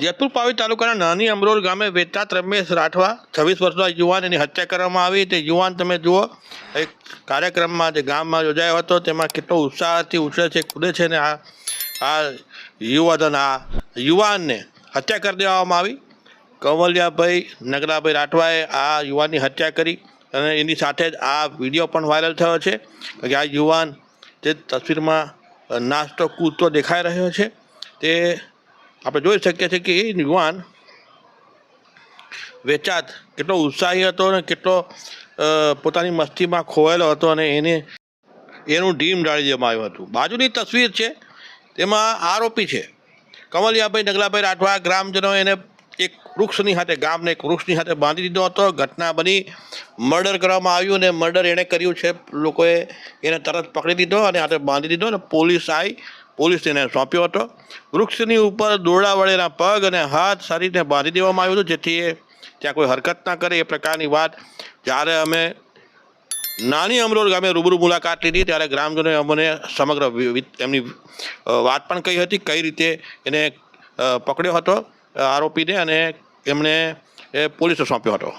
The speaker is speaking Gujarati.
જેતપુર પાવી તાલુકાના નાની અમરોલ ગામે વેચાત રમેશ રાઠવા છવ્વીસ વર્ષના યુવાન એની હત્યા કરવામાં આવી. તે યુવાન તમે જુઓ, એક કાર્યક્રમમાં જે ગામમાં યોજાયો હતો, તેમાં કેટલો ઉત્સાહથી ઉછળે છે, કૂદે છે ને આ આ યુવાધન, આ યુવાનને હત્યા કરી દેવામાં આવી. કંવલિયાભાઈ નગરાભાઈ રાઠવાએ આ યુવાનની હત્યા કરી અને એની સાથે જ આ વીડિયો પણ વાયરલ થયો છે કે આ યુવાન જે તસવીરમાં નાસ્તો કૂદતો દેખાઈ રહ્યો છે, તે આપણે જોઈ શકીએ છીએ કે એ યુવાન વેચાત કેટલો ઉત્સાહી હતો અને કેટલો પોતાની મસ્તીમાં ખોવાયેલો હતો અને એને, એનું ઢીમ ડાળી દેવામાં આવ્યું હતું. બાજુની તસવીર છે, તેમાં આરોપી છે, કમલિયાભાઈ નગલાભાઈ રાઠવા ગ્રામજનો એને એક વૃક્ષની સાથે ગામને એક વૃક્ષની સાથે બાંધી દીધો હતો. ઘટના બની, મર્ડર કરવામાં આવ્યું અને મર્ડર એણે કર્યું છે, લોકોએ એને તરત પકડી દીધો અને હાથે બાંધી દીધો અને પોલીસ આવી પોલીસ એને સોંપ્યો હતો. વૃક્ષની ઉપર દોરડા વડેના પગ અને હાથ સારી રીતે બાંધી દેવામાં આવ્યું હતું, જેથી એ ત્યાં કોઈ હરકત ના કરે એ પ્રકારની વાત. જ્યારે અમે નાની અમરોલ ગામે રૂબરૂ મુલાકાત લીધી, ત્યારે ગ્રામજનોએ અમને સમગ્ર એમની વાત પણ કહી હતી, કઈ રીતે એને પકડ્યો હતો આરોપીને અને એમણે એ પોલીસે સોંપ્યો હતો.